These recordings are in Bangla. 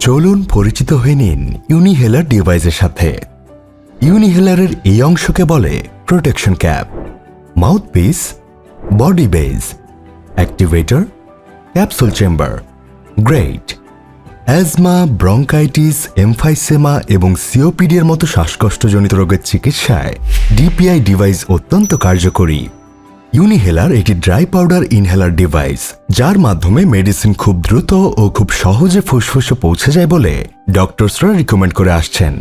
চলুন পরিচিত হয়ে নিন ইউনিহেলার ডিভাইসের সাথে। ইউনিহেলারের এই অংশকে বলে protection cap mouthpiece body base activator capsule chamber great asthma bronchitis emphysema এবং সিওপিডির মতো শ্বাসকষ্টজনিত রোগের চিকিৎসায় ডিপিআই ডিভাইস অত্যন্ত কার্যকরী। ইউনিহেলার একটি ড্রাই পাউডার ইনহেলার ডিভাইস যার মাধ্যমে মেডিসিন খুব দ্রুত ও খুব সহজে ফুসফুসে পৌঁছে যায় বলে ডক্টরসরা রিকমেন্ড করে আসছেন।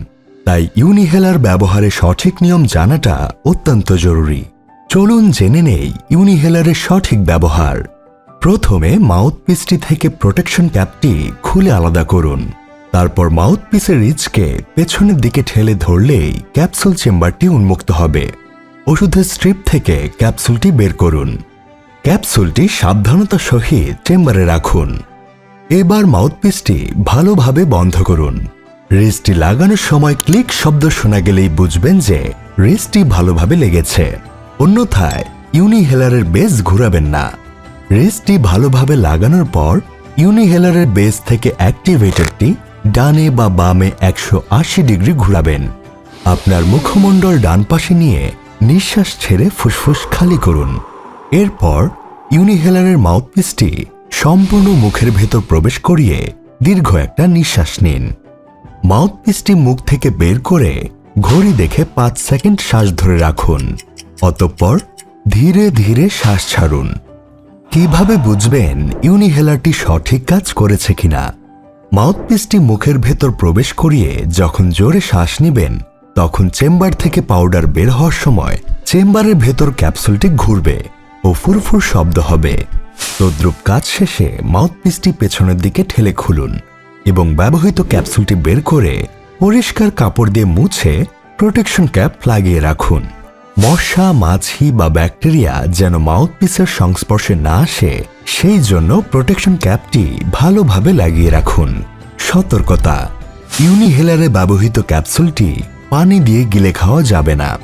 তাই ইউনিহেলার ব্যবহারে সঠিক নিয়ম জানাটা অত্যন্ত জরুরি। চলুন জেনে নেই ইউনিহেলারের সঠিক ব্যবহার। প্রথমে মাউথপিসটি থেকে প্রোটেকশন ক্যাপটি খুলে আলাদা করুন। তারপর মাউথপিসের রিচকে পেছনের দিকে ঠেলে ধরলেই ক্যাপসুল চেম্বারটি উন্মুক্ত হবে। ওষুধের স্ট্রিপ থেকে ক্যাপসুলটি বের করুন। ক্যাপসুলটি সাবধানতার সহিত চেম্বারে রাখুন। এবার মাউথপিসটি ভালোভাবে বন্ধ করুন। রিস্টটি লাগানোর সময় ক্লিক শব্দ শোনা গেলেই বুঝবেন যে রিস্টটি ভালোভাবে লেগেছে। অন্যথায় ইউনিহেলারের বেস ঘুরাবেন না। রেসটি ভালোভাবে লাগানোর পর ইউনিহেলারের বেস থেকে অ্যাক্টিভেটরটি ডানে বা বামে একশো আশি ডিগ্রি ঘুরাবেন। আপনার মুখমণ্ডল ডান পাশে নিয়ে নিঃশ্বাস ছেড়ে ফুসফুস খালি করুন। এরপর ইউনিহেলারের মাউথপিসটি সম্পূর্ণ মুখের ভেতর প্রবেশ করিয়ে দীর্ঘ একটা নিঃশ্বাস নিন। মাউথপিসটি মুখ থেকে বের করে ঘড়ি দেখে পাঁচ সেকেন্ড শ্বাস ধরে রাখুন, অতঃপর ধীরে ধীরে শ্বাস ছাড়ুন। কীভাবে বুঝবেন ইউনিহেলারটি সঠিক কাজ করেছে কিনা? মাউথপিসটি মুখের ভেতর প্রবেশ করিয়ে যখন জোরে শ্বাস নেবেন তখন চেম্বার থেকে পাউডার বের হওয়ার সময় চেম্বারের ভেতর ক্যাপসুলটি ঘুরবে ও ফুরফুর শব্দ হবে। তদ্রুপ কাজ শেষে মাউথপিসটি পেছনের দিকে ঠেলে খুলুন এবং ব্যবহৃত ক্যাপসুলটি বের করে পরিষ্কার কাপড় দিয়ে মুছে প্রোটেকশন ক্যাপ লাগিয়ে রাখুন। মশা, মাছি বা ব্যাকটেরিয়া যেন মাউথপিসের সংস্পর্শে না আসে, সেই জন্য প্রোটেকশন ক্যাপটি ভালোভাবে লাগিয়ে রাখুন। সতর্কতা। ইউনিহেলারে ব্যবহৃত ক্যাপসুলটি পানি দিয়ে গিলে খাওয়া যাবে না।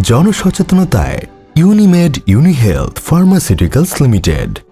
জনসচেতনতায় ইউনিমেড ইউনিহেলথ ফার্মাসিউটিক্যালস লিমিটেড।